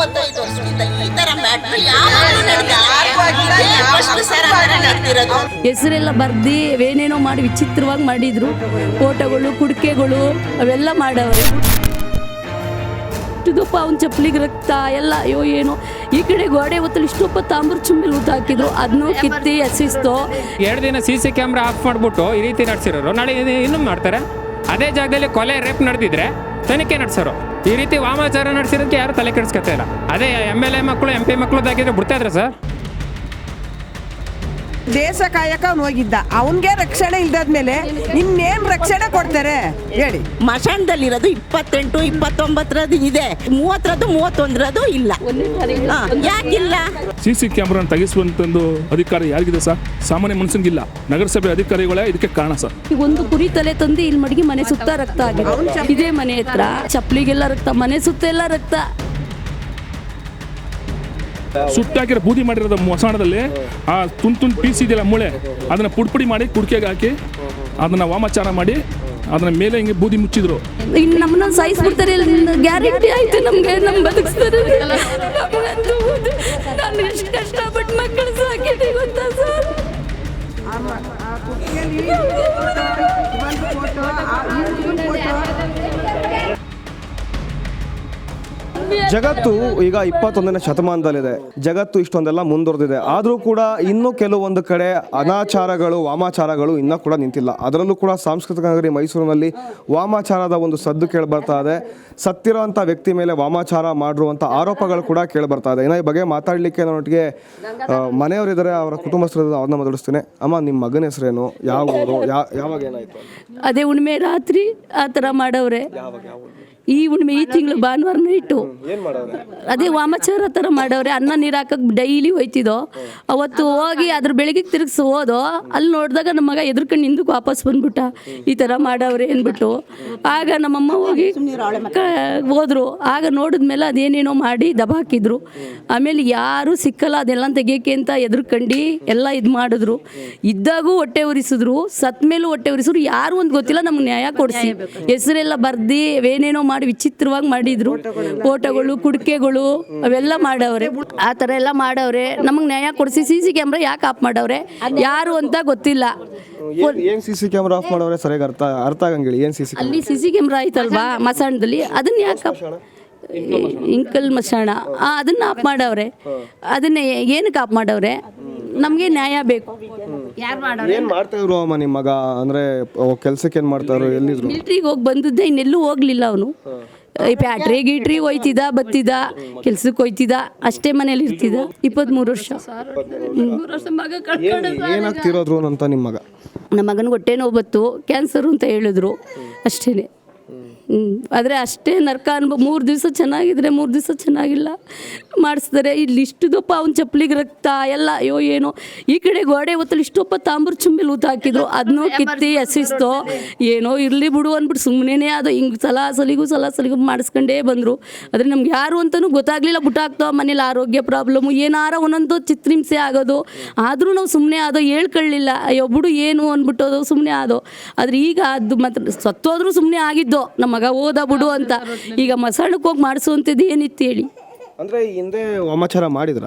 ಮೂವತ್ತೈದು ವರ್ಷದಿಂದ ಈ ತರ ಮ್ಯಾಟ್ರ್ ನಡೆದಿರೋದು ಹೆಸರೆಲ್ಲ ಬರ್ದಿ ಏನೇನೋ ಮಾಡಿ ವಿಚಿತ್ರವಾಗಿ ಮಾಡಿದ್ರು. ಫೋಟೋಗಳು ಕುಡಿಕೆಗಳು ಅವೆಲ್ಲ ಮಾಡವ್ರೆ. ಇಷ್ಟುದಪ್ಪ ಅವ್ನ ಚಪ್ಪಲಿಗೆ ರಕ್ತ ಎಲ್ಲ ಅಯ್ಯೋ ಏನು. ಈ ಕಡೆ ಗೋಡೆ ಹೊತ್ತಲ್ಲಿ ಇಷ್ಟೊಪ್ಪ ತಾಮ್ರ ಚುಂಬಿಲ್ ಊತ ಹಾಕಿದ್ರು. ಅದನ್ನು ಕಿತ್ತಿ ಹಸಿಸ್ತು ಎರಡು ದಿನ ಸಿ ಸಿ ಕ್ಯಾಮ್ರಾ ಆಫ್ ಮಾಡಿಬಿಟ್ಟು ಈ ರೀತಿ ನಡೆಸಿರೋರು. ನಾಳೆ ಇನ್ನೂ ಮಾಡ್ತಾರೆ? ಅದೇ ಜಾಗದಲ್ಲಿ ಕೊಲೆ, ರೇಪ್ ನಡೆದಿದ್ರೆ ತನಿಖೆ ನಡೆಸೋರು. ಈ ರೀತಿ ವಾಮಾಚಾರ ನಡೆಸಿರೋದಕ್ಕೆ ಯಾರು ತಲೆ ಕೆಡಿಸ್ಕೊತಾ ಇಲ್ಲ. ಅದೇ ಎಂ ಎಲ್ ಎ ಮಕ್ಕಳು, ಎಂ ಪಿ ಮಕ್ಕಳು ಬಿಡ್ತಾ ಇದ್ರೆ ಸರ್? ದೇಶ ಕಾಯಕ ಅವ್ನು ಹೋಗಿದ್ದ ಅವನಿಗೆ ರಕ್ಷಣೆ ಇಲ್ದಾದ್ಮೇಲೆ ಇನ್ನೇನ್ ರಕ್ಷಣೆ ಕೊಡ್ತಾರೆ? ಹೇಳಿ. ಮಶಾಣದಲ್ಲಿರೋದು ಇಪ್ಪತ್ತೆಂಟು ಇಪ್ಪತ್ತೊಂಬತ್ತರದ್ದು ಇದೆ. ಮೂವತ್ತರದ್ದು ಮೂವತ್ತೊಂದರದ್ದು ಇಲ್ಲ. ಹಾ, ಯಾಕಿಲ್ಲ? ಸಿ ಸಿ ಕ್ಯಾಮ್ರಾ ತೆಗೆಸುವಂತಂದು ಅಧಿಕಾರ ಯಾರಿಗಿದೆ ಸರ್? ಸಾಮಾನ್ಯ ಮನುಷ್ಯನಿಗಿಲ್ಲ. ನಗರಸಭೆ ಅಧಿಕಾರಿಗಳೇ ಇದಕ್ಕೆ ಕಾರಣ ಸರ್. ಈಗ ಒಂದು ಕುರಿ ತಲೆ ತಂದು ಇಲ್ಲಿ ಮಡಗಿ ಮನೆ ಸುತ್ತ ರಕ್ತ ಆಗಿದೆ. ಇದೇ ಮನೆ ಹತ್ರ. ಚಪ್ಪಲಿಗೆಲ್ಲ ರಕ್ತ ಮನೆ ಸುತ್ತ ಎಲ್ಲ ರಕ್ತ. ಸುಟ್ಟಾಕಿರೋ ಬೂದಿ ಮಾಡಿರೋದು ಮಸಾಣದಲ್ಲಿ ಆ ತುಂಡು ತುಂಡು ಪೀಸ್ ಇದೆಯಲ್ಲ ಮೂಳೆ ಅದನ್ನ ಪುಡ್ಪುಡಿ ಮಾಡಿ ಕುಡ್ಕೆಗೆ ಹಾಕಿ ಅದನ್ನ ವಾಮಾಚಾರ ಮಾಡಿ ಅದನ್ನ ಮೇಲೆ ಹಿಂಗೆ ಬೂದಿ ಮುಚ್ಚಿದ್ರು ಇನ್ನು ನಮ್ಮನ್ನ ಸಾಯಿಸ್ಬಿಡ್ತಾರೆ ಗ್ಯಾರಂಟಿ ಆಯ್ತು ನಮ್ಗೆ ನಮ್ ಬದುಕಿಸ್ತಾರೆ. ನಾನು ಎಷ್ಟು ಕಷ್ಟಪಟ್ಟು ಮಕ್ಕಳು ಸಾಕಿದೆ ಗೊತ್ತಾ ಸರ್ ಜಗತ್ತು ಈಗ ಇಪ್ಪತ್ತೊಂದನೇ ಶತಮಾನದಲ್ಲಿದೆ. ಜಗತ್ತು ಇಷ್ಟೊಂದೆಲ್ಲ ಮುಂದುವರೆದಿದೆ. ಆದರೂ ಕೂಡ ಇನ್ನೂ ಕೆಲವೊಂದು ಕಡೆ ಅನಾಚಾರಗಳು ವಾಮಾಚಾರಗಳು ಇನ್ನೂ ಕೂಡ ನಿಂತಿಲ್ಲ. ಅದರಲ್ಲೂ ಕೂಡ ಸಾಂಸ್ಕೃತಿಕ ನಗರಿ ಮೈಸೂರಿನಲ್ಲಿ ವಾಮಾಚಾರದ ಒಂದು ಸದ್ದು ಕೇಳಿಬರ್ತಾ ಇದೆ. ಸತ್ತಿರೋಂಥ ವ್ಯಕ್ತಿ ಮೇಲೆ ವಾಮಾಚಾರ ಮಾಡಿರುವಂಥ ಆರೋಪಗಳು ಕೂಡ ಕೇಳಿಬರ್ತಾ ಇದೆ. ಇನ್ನು ಈ ಬಗ್ಗೆ ಮಾತಾಡಲಿಕ್ಕೆ ನನ್ನೊಟ್ಟಿಗೆ ಮನೆಯವರಿದ್ದಾರೆ. ಅವರ ಕುಟುಂಬಸ್ಥರು ಅವ್ರನ್ನ ಮಾತಾಡಿಸ್ತೀನಿ. ಅಮ್ಮ ನಿಮ್ಮ ಮಗನ ಹೆಸರೇನು? ಯಾವ ಊರು? ಯಾವಾಗ ಏನಾಯಿತು? ಅದೇ ಹುಣ್ಣಿಮೆ ರಾತ್ರಿ ಆ ಥರ ಮಾಡವ್ರೆ. ಈ ಹುಣ್ಣಿಮೆ ಈ ತಿಂಗಳು ಭಾನುವಾರ ಇಟ್ಟು. ಅದೇ ವಾಮಾಚಾರ ಥರ ಮಾಡವ್ರೆ. ಅನ್ನ ನೀರು ಹಾಕಕ್ಕೆ ಡೈಲಿ ಹೋಯ್ತಿದ್ದೋ. ಅವತ್ತು ಹೋಗಿ ಅದ್ರ ಬೆಳಗ್ಗೆ ತಿರುಗಿಸಿ ಹೋದೋ ಅಲ್ಲಿ ನೋಡಿದಾಗ ನಮ್ಮ ಮಗ ಎದ್ರಕೊಂಡು ಹಿಂದಕ್ಕೆ ವಾಪಸ್ ಬಂದ್ಬಿಟ್ಟ. ಈ ಥರ ಮಾಡವ್ರೆ ಅಂದ್ಬಿಟ್ಟು. ಆಗ ನಮ್ಮಮ್ಮ ಹೋಗಿ ಹೋದ್ರು. ಆಗ ನೋಡಿದ್ಮೇಲೆ ಅದೇನೇನೋ ಮಾಡಿ ದಬ ಹಾಕಿದ್ರು. ಆಮೇಲೆ ಯಾರೂ ಸಿಕ್ಕಲ್ಲ ಅದೆಲ್ಲ ತೆಗಿಯೋಕೆ ಅಂತ ಎದುರ್ಕಂಡು ಎಲ್ಲ ಇದು ಮಾಡಿದ್ರು. ಇದ್ದಾಗೂ ಹೊಟ್ಟೆ ಉರಿಸಿದ್ರು. ಸತ್ ಮೇಲೂ ಹೊಟ್ಟೆ ಉರಿಸಿದ್ರು. ಯಾರು ಒಂದು ಗೊತ್ತಿಲ್ಲ ನಮ್ಗೆ ನ್ಯಾಯ ಕೊಡಿಸಿ. ಹೆಸರೆಲ್ಲ ಬರ್ದು ಏನೇನೋ ಮಾಡಿ ವಿಚಿತ್ರವಾಗಿ ಮಾಡಿದ್ರು. ಫೋಟೋಗಳು ಕುಡಿಕೆಗಳು ಅವೆಲ್ಲ ಮಾಡವ್ರೆ. ಆ ಥರ ಎಲ್ಲ ಮಾಡವ್ರೆ. ನಮಗೆ ನ್ಯಾಯ ಕೊಡಿಸಿ ಸಿ ಸಿ ಕ್ಯಾಮ್ರಾ ಯಾಕೆ ಆಫ್ ಮಾಡವ್ರೆ? ಯಾರು ಅಂತ ಗೊತ್ತಿಲ್ಲ. ಏನು ಸಿ ಸಿ ಕ್ಯಾಮ್ರಾ ಆಫ್ ಮಾಡವ್ರೆ? ಸರಿಯಾಗಿ ಅರ್ಥ ಅರ್ಥ ಆಗಂಗಿಲ್ಲ. ಏನು ಸಿ ಸಿ ಅಲ್ಲಿ ಸಿ ಸಿ ಕ್ಯಾಮ್ರಾ ಆಯ್ತಲ್ವಾ? ಮಸಾಣದಲ್ಲಿ. ಅದನ್ನ ಯಾಕೆ ಇಂಕಲ್ ಮಸಾಣ. ಅದನ್ನ ಆಫ್ ಮಾಡವ್ರೆ. ಅದನ್ನ ಏನಕ್ಕೆ ಆಫ್ ಮಾಡವ್ರೆ? ನಮಗೆ ನ್ಯಾಯ ಬೇಕು. ಏನ್ ಮಾಡ್ತಾ ಇದ್ರು ಅಮ್ಮ ನಿಮ್ಮ ಮಗ? ಅಂದ್ರೆ ಕೆಲ್ಸಕ್ಕೆ ಏನ್ ಮಾಡ್ತಾ ಇದ್ರು? ಎಲ್ಲಿದ್ರು? ಮಿಲ್ಟ್ರಿಗೆ ಹೋಗಿ ಬಂದಿದ್ದೆ ಇನ್ನೆಲ್ಲೂ ಹೋಗ್ಲಿಲ್ಲ ಅವನು. ಪ್ಯಾಟ್ರಿ ಗೀಟ್ರಿ ಹೋಯ್ತಿದ ಬತ್ತಿದ ಕೆಲ್ಸಕ್ಕೆ ಹೋಯ್ತಿದ ಅಷ್ಟೇ ಮನೇಲಿ ಇರ್ತಿದ ಇಪ್ಪತ್ಮೂರು ವರ್ಷ. ಮೂರು ವರ್ಷ ಮಗ ಏನಾಗ್ತಿರೋದ್ರು ಅಂತ ನಿಮ್ಮ ಮಗ? ನಮ್ಮ ಮಗನಿಗೆ ಹೊಟ್ಟೆ ನೋವು ಬತ್ತು ಕ್ಯಾನ್ಸರ್ ಅಂತ ಹೇಳಿದ್ರು. ಅಷ್ಟೇ ಹ್ಞೂ ಆದರೆ ಅಷ್ಟೇ ನರ್ಕ ಅನ್ಭವ ಮೂರು ದಿವಸ ಚೆನ್ನಾಗಿದ್ರೆ ಮೂರು ದಿವಸ ಚೆನ್ನಾಗಿಲ್ಲ. ಮಾಡಿಸ್ತಾರೆ ಇಲ್ಲಿ ಇಷ್ಟು ದಪ್ಪ ಅವ್ನ ಚಪ್ಪಲಿಗೆ ರಕ್ತ ಎಲ್ಲ ಅಯ್ಯೋ ಏನೋ. ಈ ಕಡೆ ಗೋಡೆ ಹೊತ್ತಲ್ಲಿ ಇಷ್ಟೊಪ್ಪ ತಾಂಬೂರು ಚುಂಬಿಲಿ ಊತ ಹಾಕಿದ್ರು ಅದನ್ನೂ ಕಿತ್ತಿ ಹಸಿಸ್ತೋ ಏನೋ ಇರಲಿ ಬಿಡು ಅಂದ್ಬಿಟ್ಟು ಸುಮ್ಮನೆ ಅದು ಹಿಂಗೆ ಸಲ ಸಲಿಗೂ ಸಲ ಸಲಿಗೂ ಮಾಡಿಸ್ಕೊಂಡೇ ಬಂದರು. ಆದರೆ ನಮ್ಗೆ ಯಾರು ಅಂತಲೂ ಗೊತ್ತಾಗಲಿಲ್ಲ ಬುಟ್ಟಾಗ್ತೋ ಮನೇಲಿ ಆರೋಗ್ಯ ಪ್ರಾಬ್ಲಮ್ಮು ಏನಾರ ಒಂದೊಂದು ಚಿತ್ರಿಂಸೆ ಆಗೋದು. ಆದರೂ ನಾವು ಸುಮ್ಮನೆ ಆದೋ ಹೇಳ್ಕೊಳ್ಳಿಲ್ಲ ಅಯ್ಯೋ ಬಿಡು ಏನು ಅಂದ್ಬಿಟ್ಟು ಸುಮ್ಮನೆ ಆದೋ. ಆದರೆ ಈಗ ಅದು ಮಾತ್ರ ಸತ್ತೋದ್ರೂ ಸುಮ್ಮನೆ ಆಗಿದ್ದೋ ನಮ್ಮ ಮಗ ಓದ ಬಿಡು ಅಂತ. ಈಗ ಮಸಾಲಕ್ಕೆ ಹೋಗಿ ಮಾಡಿಸುವಂಥದ್ದು ಏನಿತ್ತು ಹೇಳಿ? ಅಂದ್ರೆ ಹಿಂದೆ ವಾಮಾಚಾರ ಮಾಡಿದ್ರ?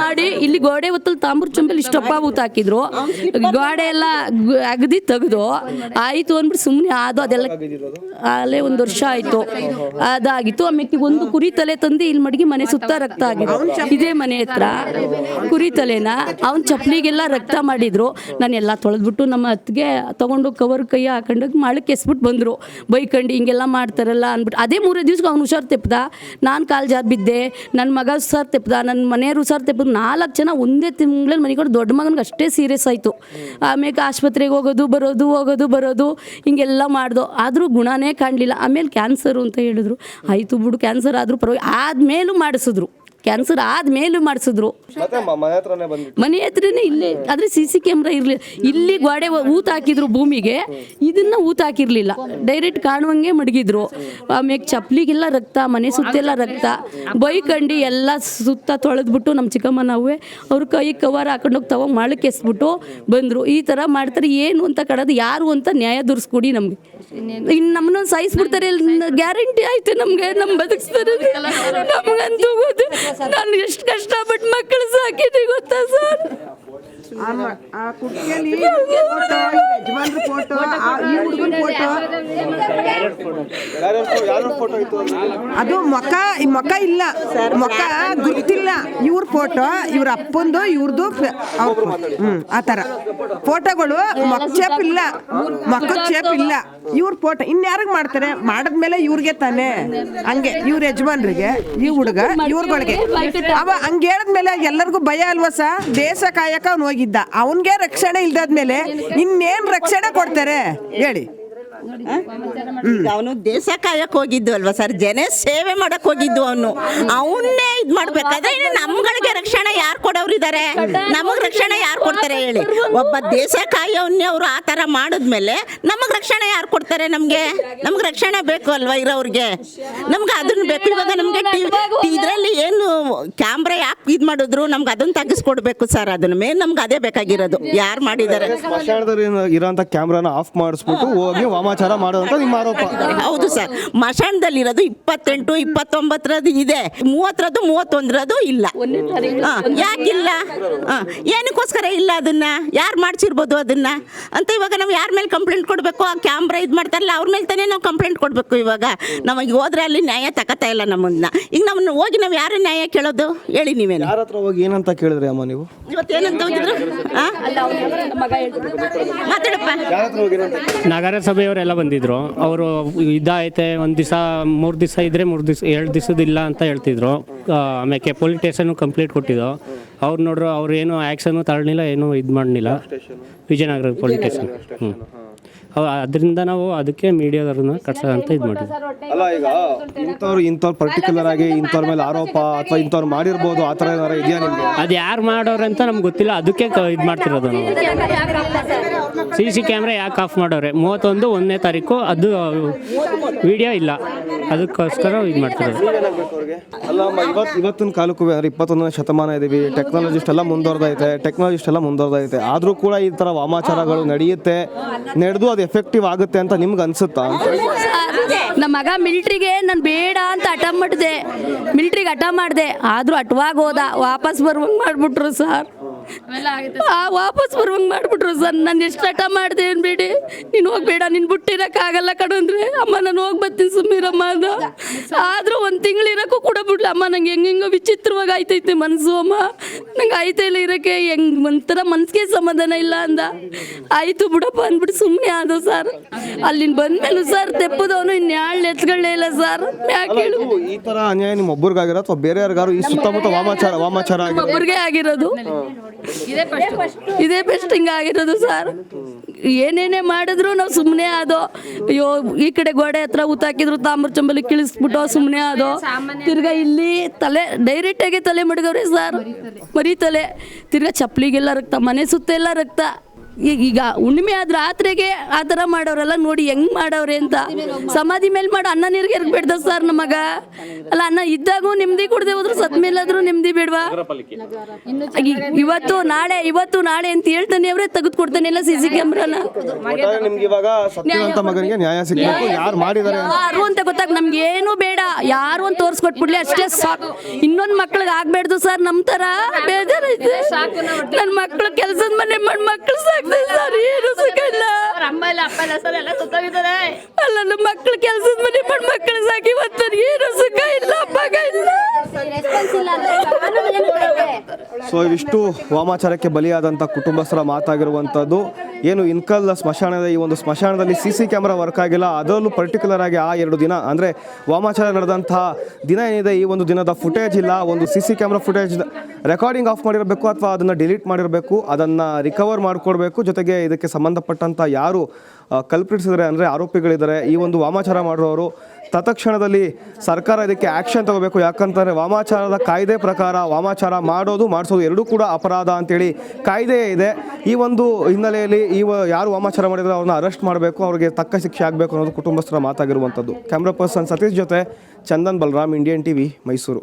ಮಾಡಿ ಇಲ್ಲಿ ಗೋಡೆ ಹೊತ್ತಲ್ಲಿ ತಾಂಬೂರ್ ಚಂಬಲ್ಲಿ ಇಷ್ಟಪ್ಪ ಊತ ಹಾಕಿದ್ರು. ಗೋಡೆ ಎಲ್ಲ ಅಗದಿ ತೆಗೆದು ಆಯಿತು ಅಂದ್ಬಿಟ್ಟು ಸುಮ್ಮನೆ ಅದು ಅದೆಲ್ಲ ಅಲ್ಲೇ ಒಂದು ವರ್ಷ ಆಯ್ತು. ಅದಾಗಿತ್ತು. ಆಮೇಲೆ ಒಂದು ಕುರಿ ತಲೆ ತಂದು ಇಲ್ಲಿ ಮಡಗಿ ಮನೆ ಸುತ್ತ ರಕ್ತ ಆಗಿದೆ ಇದೇ ಮನೆ ಹತ್ರ ಕುರಿ ತಲೆನ ಅವ್ನ ಚಪ್ಪಲಿಗೆಲ್ಲ ರಕ್ತ ಮಾಡಿದ್ರು. ನಾನು ಎಲ್ಲ ತೊಳೆದ್ಬಿಟ್ಟು ನಮ್ಮ ಅತ್ತಿಗೆ ತಗೊಂಡು ಕವರ್ ಕೈ ಹಾಕೊಂಡು ಮಾಡಕ್ಕೆ ಎಸ್ಬಿಟ್ಟು ಬಂದರು. ಬೈಕಂಡು ಹಿಂಗೆಲ್ಲ ಮಾಡ್ತಾರಲ್ಲ ಅಂದ್ಬಿಟ್ಟು. ಅದೇ ಮೂರೇ ದಿವ್ಸಕ್ಕೆ ಅವ್ನು ಹುಷಾರು ತೆಪ್ಪದ ನಾನು ಕಾಲು ಜಾರ್ ಬಿದ್ದೆ. ನನ್ನ ಮಗ ಸರ್ ತೆಪ್ಪದ ನನ್ನ ಮನೆಯವರು ಸರ್ ತೆಪ್ಪ ನಾಲ್ಕು ಜನ ಒಂದೇ ತಿಂಗಳಲ್ಲಿ ಮನೆ ಕೊಟ್ಟು ದೊಡ್ಡ ಮಗನಿಗೆ ಅಷ್ಟೇ ಸೀರಿಯಸ್ ಆಯಿತು. ಆಮೇಲೆ ಆಸ್ಪತ್ರೆಗೆ ಹೋಗೋದು, ಬರೋದು ಹೋಗೋದು, ಬರೋದು, ಹಿಂಗೆಲ್ಲ ಮಾಡ್ದು. ಆದರೂ ಗುಣನೇ ಕಾಣಲಿಲ್ಲ. ಆಮೇಲೆ ಕ್ಯಾನ್ಸರು ಅಂತ ಹೇಳಿದ್ರು. ಆಯಿತು ಬಿಡು ಕ್ಯಾನ್ಸರ್ ಆದರೂ ಪರವಾಗಿ ಆದಮೇಲೂ ಮಾಡಿಸಿದ್ರು. ಕ್ಯಾನ್ಸರ್ ಆದ್ಮೇಲೆ ಮಾಡಿಸಿದ್ರು. ಮನೆ ಹತ್ರನೇ ಇಲ್ಲೇ ಆದ್ರೆ ಸಿ ಸಿ ಕ್ಯಾಮ್ರಾ ಇರಲಿಲ್ಲ ಇಲ್ಲಿ ಗೋಡೆ ಊತ ಹಾಕಿದ್ರು ಭೂಮಿಗೆ ಇದನ್ನ ಊತ ಹಾಕಿರ್ಲಿಲ್ಲ. ಡೈರೆಕ್ಟ್ ಕಾಣುವಂಗೆ ಮಡಗಿದ್ರು. ಆಮೇಲೆ ಚಪ್ಲಿಗೆಲ್ಲ ರಕ್ತ ಮನೆ ಸುತ್ತೆಲ್ಲ ರಕ್ತ ಬೈಕಂಡಿ ಎಲ್ಲ ಸುತ್ತ ತೊಳೆದ್ಬಿಟ್ಟು ನಮ್ಮ ಚಿಕ್ಕಮ್ಮ ನಾವೇ ಅವ್ರ ಕೈ ಕವರ್ ಹಾಕೊಂಡೋಗಿ ತಗೊಂಡು ಮಾಡಕ್ಕೆ ಎಸ್ಬಿಟ್ಟು ಬಂದರು. ಈ ಥರ ಮಾಡ್ತಾರೆ ಏನು ಅಂತ ಕಡೋದು ಯಾರು ಅಂತ ನ್ಯಾಯ ದೊರಿಸ್ಕೊಡಿ ನಮಗೆ. ಇನ್ನು ನಮ್ಮನ್ನ ಸಾಯಿಸ್ಬಿಡ್ತಾರೆ ಗ್ಯಾರಂಟಿ ಆಯ್ತು ನಮಗೆ ನಮ್ಮ ಬದುಕಿಸ್ತಾರೆ. ನಮಗಂತೂ ನಾನು ಎಷ್ಟು ಕಷ್ಟಪಟ್ಟು ಮಕ್ಕಳು ಸಾಕಿದ್ದೆ ಗೊತ್ತಾ ಸರ್? ಆ ಕುಟ್ಟಿಗೆಲಿ ಫೋಟೋ ಯಜಮಾನ್ರ ಫೋಟೋ ಈ ಹುಡುಗನ ಫೋಟೋ ಯಾರು ಫೋಟೋ ಇತ್ತು ಅದು ಮೊಕ್ಕ ಈ ಮೊಕ್ಕ ಇಲ್ಲ. ಮೊಕ್ಕ ಗುರ್ತಿಲ್ಲ ಇವ್ರ ಫೋಟೋ ಇವ್ರ ಅಪ್ಪಂದು ಇವ್ರದ್ದು ಹ್ಮ್ ಆ ತರ ಫೋಟೋಗಳು ಮೊಕ್ಕ ಚೇಪ್ ಇಲ್ಲ. ಮೊಕ್ಕದ ಚೇಪ್ ಇಲ್ಲ. ಇವ್ರ ಫೋಟೋ ಇನ್ಯಾರಿಗೆ ಮಾಡ್ತಾರೆ? ಮಾಡಿದ್ಮೇಲೆ ಇವ್ರಿಗೆ ತಾನೇ. ಹಂಗೆ ಇವ್ರ ಯಜಮಾನ್ರಿಗೆ ಈ ಹುಡುಗ ಇವ್ರಗಳಿಗೆ. ಅವ ಹಂಗೆ ಹೇಳಿದ್ಮೇಲೆ ಎಲ್ಲರಿಗೂ ಭಯ ಅಲ್ವಾ ಸ ದೇಶ ಕಾಯಕ ಅವ್ನು ಹೋಗಿದ್ದ ಅವನ್ಗೆ ರಕ್ಷಣೆ ಇಲ್ದಾದ್ಮೇಲೆ ಇನ್ನೇನ್ ರಕ್ಷಣೆ ಕೊಡ್ತಾರೆ? ಹೇಳಿ. ಅವನು ದೇಶ ಕಾಯಕ್ ಹೋಗಿದ್ದು ಅಲ್ವಾ ಸರ್? ಜನ ಸೇವೆ ಮಾಡಕ್ ಹೋಗಿದ್ದು ಅವನು. ಅವನ್ನೇ ಇದ್ ಮಾಡ್ಬೇಕಾದ್ರೆ ನಮ್ಗಳಿಗೆ ರಕ್ಷಣೆ ಯಾರು ಕೊಡೋರಿದ್ದಾರೆ ನಮಗ್ ರಕ್ಷಣೆ ಯಾರು ಕೊಡ್ತಾರೆ ಹೇಳಿ. ಒಬ್ಬ ದೇಶ ಕಾಯೋನ್ನೇ ಅವರು ಆ ತರ ಮಾಡಿದ್ಮೇಲೆ ನಮಗ್ ರಕ್ಷಣೆ ಯಾರು ಕೊಡ್ತಾರೆ ನಮ್ಗೆ? ನಮ್ಗ್ ರಕ್ಷಣೆ ಬೇಕು ಅಲ್ವಾ ಇರೋರ್ಗೆ? ನಮ್ಗೆ ಅದನ್ನ ಬೇಕು. ಇವಾಗ ನಮ್ಗೆ ಇದ್ರಲ್ಲಿ ಏನು ಕ್ಯಾಮ್ರಾ ಯಾಕ್ ಇದ್ ಮಾಡಿದ್ರು? ನಮ್ಗೆ ಅದನ್ನ ತಗ್ಸ್ಕೊಡ್ಬೇಕು ಸರ್. ಅದನ್ನ ಮೇನ್ ನಮ್ಗೆ ಅದೇ ಬೇಕಾಗಿರೋದು. ಯಾರು ಮಾಡಿದ್ದಾರೆ ಇರೋಂಥ ಕ್ಯಾಮ್ರಾನ ಆಫ್ ಮಾಡಿಸ್ಬಿಟ್ಟು ಹೋಗಿ ವಾಮಾಚಾರ ಮಾಡೋದಂತ ನಿಮ್ಮ ಆರೋಪ. ಹೌದು ಸರ್. ಮಶಾಣದಲ್ಲಿ ಇರೋದು ಇಪ್ಪತ್ತೆಂಟು ಇಪ್ಪತ್ತೊಂಬತ್ತರದ್ದು ಇದೆ. ಮೂವತ್ತರದ್ದು ಮೂವತ್ತೊಂದರದ್ದು ಇಲ್ಲ. ಯಾಕಿಲ್ಲ? ಏನಕ್ಕೋಸ್ಕರ ಇಲ್ಲ? ಅದನ್ನ? ಯಾರು ಮಾಡ್ಸಿರ್ಬೋದು ಅದನ್ನ? ಅಂತ ಇವಾಗ ನಾವು ಯಾರ ಮೇಲೆ ಕಂಪ್ಲೇಂಟ್ ಕೊಡಬೇಕು? ಆ ಕ್ಯಾಮ್ರಾ ಇದು ಮಾಡ್ತಾರಲ್ಲ ಅವ್ರ ಮೇಲೆ ತಾನೇ ನಾವು ಕಂಪ್ಲೇಂಟ್ ಕೊಡಬೇಕು ಇವಾಗ. ನಮಗೆ ಹೋದ್ರೆ ಅಲ್ಲಿ ನ್ಯಾಯ ತಗೋತಾ ಇಲ್ಲ ನಮ್ಮನ್ನ. ಈಗ ನಮ್ಮನ್ನ ಹೋಗಿ ನಾವು ಯಾರು ನ್ಯಾಯ ಕೇಳೋದು? ಹೇಳಿ ನೀವೇನು. ಯಾರ ಹತ್ರ ಹೋಗಿ ಏನಂತ ಕೇಳಿದ್ರಿ ಅಮ್ಮ ನೀವು? ಇವತ್ತೇನಂತ ಹೋಗಿದ್ರು? ಮಾತಾಡಪ್ಪ. ನಗರಸಭೆಯವರೆಲ್ಲ ಬಂದಿದ್ರು. ಅವರು ಇದಾಯ್ತೆ ಒಂದು ದಿವಸ ಮೂರು ದಿವಸ ಇದ್ರೆ ಮೂರು ದಿವಸ ಎರಡು ದಿವಸದಿಲ್ಲ ಅಂತ ಹೇಳ್ತಿದ್ರು. ಆಮೇಲೆ ಪೊಲೀಸ್ ಸ್ಟೇಷನ್ ಕಂಪ್ಲೇಂಟ್ ಕೊಟ್ಟಿದ್ದು. ಅವ್ರು ನೋಡ್ರು ಅವ್ರು ಏನು ಆ್ಯಕ್ಷನು ತಗೊಳ್ಳಿಲ್ಲ ಏನು ಇದು ಮಾಡಲಿಲ್ಲ. ವಿಜಯನಗರ ಪೊಲೀಸ್ ಸ್ಟೇಷನ್ ಹ್ಞೂ ಅದರಿಂದ ನಾವು ಅದಕ್ಕೆ ಮೀಡಿಯಾದವ್ರನ್ನ ಕಟ್ಸೋದಂತ ಇದು ಮಾಡಿದ್ವಿ. ಅಲ್ಲ ಈಗ ಇಂಥವ್ರು ಇಂಥವ್ರು ಪರ್ಟಿಕ್ಯುಲರ್ ಆಗಿ ಇಂಥವ್ರ ಮೇಲೆ ಆರೋಪ ಅಥವಾ ಇಂಥವ್ರು ಮಾಡಿರ್ಬೋದು ಆ ಥರ ಏನಾರ ಇದೆಯಾ ನಿಮಗೆ? ಅದು ಯಾರು ಮಾಡೋರು ಅಂತ ನಮ್ಗೆ ಗೊತ್ತಿಲ್ಲ. ಅದಕ್ಕೆ ಇದು ಮಾಡ್ತಿರೋದು ನಾವು. ಸಿ ಸಿ ಕ್ಯಾಮ್ರಾ ಯಾಕೆ ಆಫ್ ಮಾಡೋರೆ? ಮೂವತ್ತೊಂದು ಒಂದನೇ ತಾರೀಕು ಅದು ವಿಡಿಯೋ ಇಲ್ಲ. ಅದಕ್ಕೋಸ್ಕರ ಇದು ಮಾಡ್ತಾರೆ ಅಲ್ಲ ಇವತ್ತು ಇವತ್ತಿನ ಕಾಲಕ್ಕೂ ಅಂದ್ರೆ ಇಪ್ಪತ್ತೊಂದನೇ ಶತಮಾನ ಇದೀವಿ ಟೆಕ್ನಾಲಜಿಸ್ಟ್ ಎಲ್ಲ ಮುಂದುವರ್ದೈತೆ ಟೆಕ್ನಾಲಜಿಸ್ಟ್ ಎಲ್ಲ ಮುಂದುವರ್ದೈತೆ ಆದರೂ ಕೂಡ ಈ ಥರ ವಾಮಾಚಾರಗಳು ನಡೆಯುತ್ತೆ. ನಡೆದು ಅದು ಎಫೆಕ್ಟಿವ್ ಆಗುತ್ತೆ ಅಂತ ನಿಮ್ಗೆ ಅನ್ಸುತ್ತಾ? ನಮ್ಮ ಮಗ ಮಿಲ್ಟ್ರಿಗೆ ನಾನು ಬೇಡ ಅಂತ ಹಠ ಮಾಡಿದೆ. ಮಿಲ್ಟ್ರಿಗೆ ಹಠ ಮಾಡಿದೆ. ಆದರೂ ಅಟವಾಗಿ ಹೋದ. ವಾಪಸ್ ಬರುವಂಗೆ ಮಾಡಿಬಿಟ್ರು ಸರ್. ಆ ವಾಪಸ್ ಬರುವಂಗೆ ಮಾಡ್ಬಿಟ್ರು ಸರ್. ನಾನು ಎಷ್ಟು ಹಠ ಮಾಡಿದೆ ಅನ್ಬೇಡಿ ನೀನು ಹೋಗ್ಬೇಡ ನೀನು ಬಿಟ್ಟಿರೋಕ್ಕಾಗಲ್ಲ ಕಣು ಅಂದ್ರೆ. ಅಮ್ಮ ನಾನು ಹೋಗಿ ಬರ್ತೀನಿ ಸುಮ್ಮೀರಮ್ಮ ಅಂದ ಆದರೂ ಒಂದು ತಿಂಗಳು ಇರೋಕ್ಕೂ ಕೂಡ ಬಿಡ್ಲ ಅಮ್ಮ ನಂಗೆ ಹೆಂಗೆಂಗೋ ವಿಚಿತ್ರವಾಗಿ ಆಯ್ತೈತೆ ಮನಸ್ಸು ಅಮ್ಮ. ನಂಗೆ ಆಯ್ತಾ ಇಲ್ಲ ಇರೋಕ್ಕೆ. ಹೆಂಗ್ ಒಂಥರ ಮನ್ಸಿಗೆ ಸಮಾಧಾನ ಇಲ್ಲ ಅಂದ. ಆಯಿತು ಬಿಡಪ್ಪ ಅಂದ್ಬಿಟ್ಟು ಸುಮ್ಮನೆ ಆದ ಸರ್. ಅಲ್ಲಿಂದ ಬಂದ್ಮೇಲೆ ಸರ್ ತೆಪ್ಪದವನು ಇನ್ಯಾಳು ಎತ್ಗಳೇ ಇಲ್ಲ ಸರ್. ಯಾಕೆ ಹೇಳು? ಈ ತರ ಅನ್ಯಾಯ ನಿಮ್ಮ ಒಬ್ಬರಿಗಾಗಿರೋ ಅಥವಾ ಬೇರೆಯವ್ರಿಗಾರು ಈ ಸುತ್ತಮುತ್ತ ವಾಮಾಚಾರ ವಾಮಾಚಾರ ಒಬ್ಬರಿಗೆ ಆಗಿರೋದು. ಇದೇ ಬೆಸ್ಟ್ ಹಿಂಗಾಗಿರೋದು ಸರ್. ಏನೇನೇ ಮಾಡಿದ್ರು ನಾವು ಸುಮ್ಮನೆ ಆದೋ. ಅಯ್ಯೋ ಈ ಕಡೆ ಗೋಡೆ ಹತ್ರ ಊತಾಕಿದ್ರು ತಾಮ್ರ ಚಂಬಲಿ ಕಿಳಿಸ್ಬಿಟ್ಟು ಸುಮ್ಮನೆ ಆದೋ. ತಿರ್ಗಾ ಇಲ್ಲಿ ತಲೆ ಡೈರೆಕ್ಟ್ ಆಗಿ ತಲೆ ಮಡಗವ್ರೆ ಸರ್. ಮರಿ ತಲೆ. ತಿರ್ಗಾ ಚಪ್ಪಲಿಗೆಲ್ಲ ರಕ್ತ ಮನೆ ಸುತ್ತ ಎಲ್ಲ ರಕ್ತ. ಈಗ ಹುಣ್ಣಿಮೆ ಆದ ರಾತ್ರಿಗೆ ಆ ಥರ ಮಾಡೋರೆಲ್ಲ ನೋಡಿ ಹೆಂಗ್ ಮಾಡೋರೆ ಅಂತ. ಸಮಾಧಿ ಮೇಲೆ ಮಾಡೋ ಅನ್ನ ನೀರಿಗೆ ಬಿಡ್ದ ಸರ್ ನಮಗ. ಅಲ್ಲ ಅನ್ನ ಇದ್ದಾಗ ನೆಮ್ಮದಿ ಕೊಡದೆ ಹೋದ್ರು ಸತ್ ಮೇಲಾದ್ರೂ ನೆಮ್ಮದಿ ಬಿಡ್ವಾ? ಇವತ್ತು ನಾಳೆ ಇವತ್ತು ನಾಳೆ ಅಂತ ಹೇಳ್ತಾನೆ ಅವರೇ ತೆಗೆದು ಕೊಡ್ತಾನೆ ಎಲ್ಲ ಸಿ ಸಿ ಕ್ಯಾಮ್ರಾನ. ಒಟ್ಟಾರೆ ಇವಾಗ ಸತ್ತಿರೋಂಥ ಮಗನಿಗೆ ನ್ಯಾಯ ಸಿಗಬೇಕು ಯಾರು ಅಂತ. ಗೊತ್ತಾಗ ನಮ್ಗೆ ಏನು ಬೇಡ. ಯಾರು ಅಂತ ತೋರ್ಸ್ಕೊಟ್ಬಿಡ್ಲಿ ಅಷ್ಟೇ ಸಾಕು. ಇನ್ನೊಂದ್ ಮಕ್ಳಿಗೆ ಆಗ್ಬೇಡ್ದು ಸರ್ ನಮ್ ತರ ಬೇಜಾರೈತೆ ನನ್ನ ಮಕ್ಳು ಕೆಲ್ಸದ ಮನೆ ಮಣ್ ಮಕ್ಳು ಸಾಕ್ತಾರೆ ಸರ್ ಏನು ಸುಖ ಇಲ್ಲ ಅಲ್ಲ ನಮ್ಮ ಮಕ್ಳು ಕೆಲ್ಸದ ಮನೆ ಮಾಡಿ ಮಕ್ಳು ಸಾಕಿ ಇವತ್ತು ಏನು ಸುಖ ಇಲ್ಲ ಮಗ ಇಲ್ಲ. ಸೊ ಇವಿಷ್ಟು ವಾಮಾಚಾರಕ್ಕೆ ಬಲಿಯಾದಂಥ ಕುಟುಂಬಸ್ಥರ ಮಾತಾಗಿರುವಂಥದ್ದು ಏನು ಇನ್ಕಲ್ ಸ್ಮಶಾನದ ಈ ಒಂದು ಸ್ಮಶಾನದಲ್ಲಿ ಸಿ ಸಿ ಕ್ಯಾಮ್ರಾ ವರ್ಕ್ ಆಗಿಲ್ಲ, ಅದರಲ್ಲೂ ಪರ್ಟಿಕ್ಯುಲರ್ ಆಗಿ ಆ ಎರಡು ದಿನ, ಅಂದರೆ ವಾಮಾಚಾರ ನಡೆದಂತಹ ದಿನ ಏನಿದೆ ಈ ಒಂದು ದಿನದ ಫುಟೇಜ್ ಇಲ್ಲ, ಒಂದು C C camera footage recording off ಮಾಡಿರಬೇಕು ಅಥವಾ ಅದನ್ನು ಡಿಲೀಟ್ ಮಾಡಿರಬೇಕು, ಅದನ್ನು ರಿಕವರ್ ಮಾಡಿಕೊಡ್ಬೇಕು. ಜೊತೆಗೆ ಇದಕ್ಕೆ ಸಂಬಂಧಪಟ್ಟಂಥ ಯಾರು ಕಲ್ಪಿಸಿದರೆ ಅಂದರೆ ಆರೋಪಿಗಳಿದ್ದಾರೆ, ಈ ಒಂದು ವಾಮಾಚಾರ ಮಾಡುವವರು, ತತ್ಕ್ಷಣದಲ್ಲಿ ಸರ್ಕಾರ ಇದಕ್ಕೆ ಆ್ಯಕ್ಷನ್ ತಗೋಬೇಕು. ಯಾಕಂತಂದರೆ ವಾಮಾಚಾರದ ಕಾಯ್ದೆ ಪ್ರಕಾರ ವಾಮಾಚಾರ ಮಾಡೋದು, ಮಾಡಿಸೋದು ಎರಡೂ ಕೂಡ ಅಪರಾಧ ಅಂತೇಳಿ ಕಾಯ್ದೆಯೇ ಇದೆ. ಈ ಒಂದು ಹಿನ್ನೆಲೆಯಲ್ಲಿ ಈ ಯಾರು ವಾಮಾಚಾರ ಮಾಡಿದ್ರೆ ಅವ್ರನ್ನ ಅರೆಸ್ಟ್ ಮಾಡಬೇಕು, ಅವ್ರಿಗೆ ತಕ್ಕ ಶಿಕ್ಷೆ ಆಗಬೇಕು ಅನ್ನೋದು ಕುಟುಂಬಸ್ಥರ ಮಾತಾಗಿರುವಂಥದ್ದು. ಕ್ಯಾಮ್ರಾ ಪರ್ಸನ್ ಸತೀಶ್ ಜೊತೆ ಚಂದನ್ ಬಲರಾಮ್ ಇಂಡಿಯನ್ ಟಿವಿ ಮೈಸೂರು